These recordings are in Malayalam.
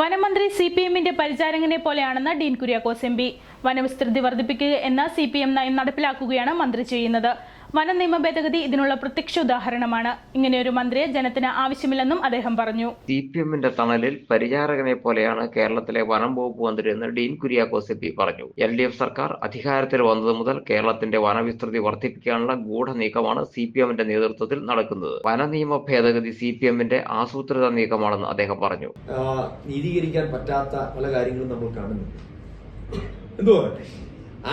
വനമന്ത്രി സി പി എമ്മിന്റെ പരിചാരകനെ പോലെയാണെന്ന് ഡീൻ കുര്യാക്കോസ് എം പി. വനവിസ്തൃതി വർദ്ധിപ്പിക്കുക എന്ന സി പി എം നയം നടപ്പിലാക്കുകയാണ് മന്ത്രി ചെയ്യുന്നത്. വന നിയമ ഭേദഗതി ഇതിനുള്ള പ്രത്യക്ഷ ഉദാഹരണമാണ്. ഇങ്ങനെയൊരു മന്ത്രിയെ ജനത്തിന് ആവശ്യമില്ലെന്നും അദ്ദേഹം പറഞ്ഞു. സി പി എമ്മിന്റെ തണലിൽ പരിചാരകനെ പോലെയാണ് കേരളത്തിലെ വനം വകുപ്പ് മന്ത്രി എന്ന് ഡീൻ കുര്യാക്കോസ് എം പി പറഞ്ഞു. എൽ ഡി എഫ് സർക്കാർ അധികാരത്തിൽ വന്നത് മുതൽ കേരളത്തിന്റെ വനവിസ്തൃതി വർദ്ധിപ്പിക്കാനുള്ള ഗൂഢ നീക്കമാണ് സി പി എമ്മിന്റെ നേതൃത്വത്തിൽ നടക്കുന്നത്. വന നിയമ ഭേദഗതി സി പി എമ്മിന്റെ ആസൂത്രിത നീക്കമാണെന്ന് അദ്ദേഹം പറഞ്ഞു. നീതീകരിക്കാൻ പറ്റാത്ത പല കാര്യങ്ങളും നമ്മൾ കാണുന്നുണ്ട്. എന്തോ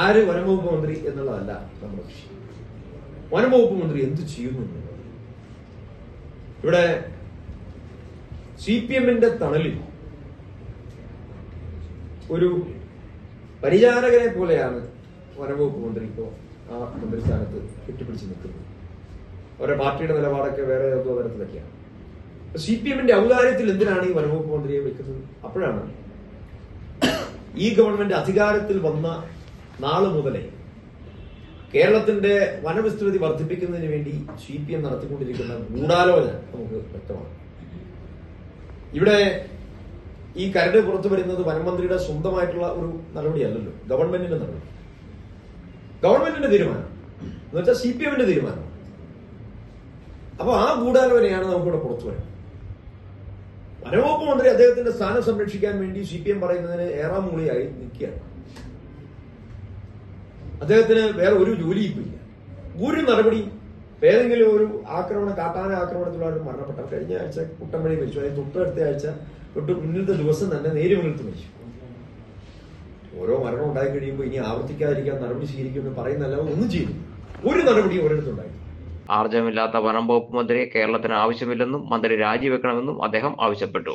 ആര് വനംവകുപ്പ് മന്ത്രി എന്നുള്ളതല്ല നമ്മുടെ വിഷയം. വനംവകുപ്പ് മന്ത്രി എന്ത് ചെയ്യുന്നു ഇവിടെ സി പി എമ്മിന്റെ തണലിൽ ഒരു പരിചാരകനെ പോലെയാണ് വനംവകുപ്പ് മന്ത്രി ഇപ്പോ ആ മന്ത്രിസ്ഥാനത്ത് കെട്ടിപ്പിടിച്ച് നിൽക്കുന്നത്. അവരുടെ പാർട്ടിയുടെ നിലപാടൊക്കെ വേറെ ഏതോ തരത്തിലൊക്കെയാണ്. സി പി എമ്മിന്റെ ഔദാര്യത്തിൽ എന്തിനാണ് ഈ വനംവകുപ്പ് മന്ത്രിയെ വെക്കുന്നത് അപ്പോഴാണ് ഈ ഗവൺമെന്റ് അധികാരത്തിൽ വന്ന നാൾ മുതലേ കേരളത്തിന്റെ വനവിസ്തൃതി വർദ്ധിപ്പിക്കുന്നതിന് വേണ്ടി സി പി എം നടത്തിക്കൊണ്ടിരിക്കുന്ന ഗൂഢാലോചന നമുക്ക് വ്യക്തമാണ്. ഇവിടെ ഈ കരട് പുറത്തു വരുന്നത് വനമന്ത്രിയുടെ സ്വന്തമായിട്ടുള്ള ഒരു നടപടിയല്ലല്ലോ ഗവൺമെന്റിന്റെ നടപടി. ഗവൺമെന്റിന്റെ തീരുമാനം. എന്ന് വെച്ചാൽ സി പി എമ്മിന്റെ തീരുമാനം. അപ്പൊ ആ ഗൂഢാലോചനയാണ് നമുക്കിവിടെ പുറത്തു വരുന്നത്. വനവകുപ്പ് മന്ത്രി അദ്ദേഹത്തിന്റെ സ്ഥാനം സംരക്ഷിക്കാൻ വേണ്ടി സി പി എം പറയുന്നതിന് ഏറാം മൂളിയായി നിൽക്കുകയാണ്. അദ്ദേഹത്തിന് വേറെ ഒരു ജോലി ഇല്ല ഒരു നടപടി ഏതെങ്കിലും ഒരു ആക്രമണം കാട്ടാന ആക്രമണത്തിലുള്ള മരണപ്പെട്ട കഴിഞ്ഞ ആഴ്ച കുട്ടമ്പഴി മരിച്ചു. അതായത് തൊട്ടടുത്ത ആഴ്ച തൊട്ട് മുന്നിലത്തെ ദിവസം തന്നെ നേരി മുന്നിലത്ത് മരിച്ചു. ഓരോ മരണം ഉണ്ടായി കഴിയുമ്പോൾ ഇനി ആവർത്തിക്കാതിരിക്കാൻ നടപടി സ്വീകരിക്കുമെന്ന് പറയുന്നല്ല ഒന്നും ചെയ്യുന്നു ഒരു നടപടിയും ഒരിടത്തുണ്ടായി ആർജമില്ലാത്ത വനം വകുപ്പ് മന്ത്രിയെ കേരളത്തിന് ആവശ്യമില്ലെന്നും മന്ത്രി രാജിവെക്കണമെന്നും അദ്ദേഹം ആവശ്യപ്പെട്ടു.